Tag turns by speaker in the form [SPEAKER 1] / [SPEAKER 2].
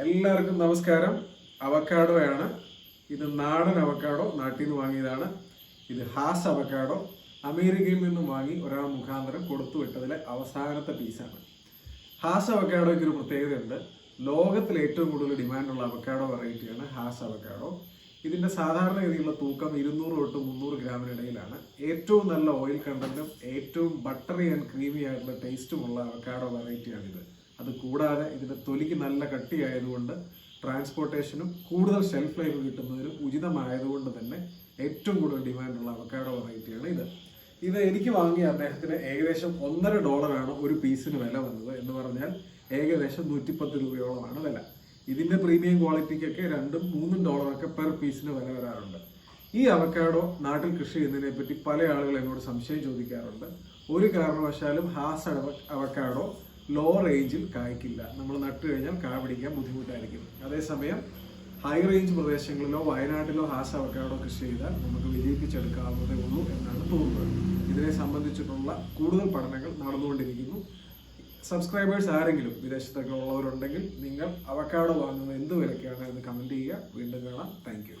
[SPEAKER 1] എല്ലാവർക്കും നമസ്കാരം. അവക്കാഡോയാണ് ഇത് നാടൻ അവക്കാഡോ നാട്ടിൽ നിന്ന് വാങ്ങിയതാണ്. ഇത് ഹാസ് അവക്കാഡോ അമേരിക്കയിൽ നിന്നും വാങ്ങി ഒരാൾ മുഖാന്തരം കൊടുത്തു വിട്ടതിലെ അവസാനത്തെ പീസാണ്. ഹാസ് അവക്കാഡോയ്ക്ക് ഒരു പ്രത്യേകതയുണ്ട്. ലോകത്തിൽ ഏറ്റവും കൂടുതൽ ഡിമാൻഡുള്ള അവക്കാഡോ വെറൈറ്റിയാണ് ഹാസ് അവക്കാഡോ ഇതിന്റെ സാധാരണഗതിയിലുള്ള തൂക്കം ഇരുന്നൂറ് തൊട്ട് മുന്നൂറ് ഗ്രാമിനിടയിലാണ് ഏറ്റവും നല്ല ഓയിൽ കണ്ടന്റും ഏറ്റവും ബട്ടറി ആൻഡ് ക്രീമി ആയിട്ടുള്ള ടേസ്റ്റുമുള്ള അവക്കാഡോ വെറൈറ്റിയാണിത് അത് കൂടാതെ ഇതിന്റെ തൊലിക്ക് നല്ല കട്ടിയായതുകൊണ്ട് ട്രാൻസ്പോർട്ടേഷനും കൂടുതൽ ഷെൽഫ് ലൈഫ് കിട്ടുന്നതിനും ഉചിതമായതുകൊണ്ട് തന്നെ ഏറ്റവും കൂടുതൽ ഡിമാൻഡുള്ള അവക്കാഡോ വെറൈറ്റിയാണ് ഇത്. ഇത് എനിക്ക് വാങ്ങിയ അദ്ദേഹത്തിന് ഏകദേശം ഒന്നര ഡോളറാണ് ഒരു പീസിന് വില വന്നത് എന്ന് പറഞ്ഞാൽ ഏകദേശം നൂറ്റിപ്പത്ത് രൂപയോളമാണ് വില. ഇതിന്റെ പ്രീമിയം ക്വാളിറ്റിക്കൊക്കെ രണ്ടും മൂന്നും ഡോളറൊക്കെ പെർ പീസിന് വില വരാറുണ്ട്. ഈ അവക്കാഡോ നാട്ടിൽ കൃഷി ചെയ്യുന്നതിനെ പറ്റി പല ആളുകൾ എന്നോട് സംശയം ചോദിക്കാറുണ്ട്. ഒരു കാരണവശാലും ഹാസ് അവ- അവക്കാഡോ ലോ റേഞ്ചിൽ കായ്ക്കില്ല. നമ്മൾ നട്ടു കഴിഞ്ഞാൽ കാ പിടിക്കാൻ ബുദ്ധിമുട്ടായിരിക്കും. അതേസമയം ഹൈ റേഞ്ച് പ്രദേശങ്ങളിലോ വയനാട്ടിലോ ഹാസ് അവക്കാടോ കൃഷി ചെയ്താൽ നമുക്ക് വിജയിപ്പിച്ചെടുക്കാവുന്നതേ ഉള്ളൂ എന്നാണ് തോന്നുന്നത്. ഇതിനെ സംബന്ധിച്ചിട്ടുള്ള കൂടുതൽ പഠനങ്ങൾ നടന്നുകൊണ്ടിരിക്കുന്നു. സബ്സ്ക്രൈബേഴ്സ് ആരെങ്കിലും വിദേശത്തൊക്കെ ഉള്ളവരുണ്ടെങ്കിൽ നിങ്ങൾ അവക്കാടോ വാങ്ങുന്നത് എന്ത് വിലക്കാണ് എന്ന് കമന്റ് ചെയ്യുക. വീണ്ടും കാണാം. താങ്ക്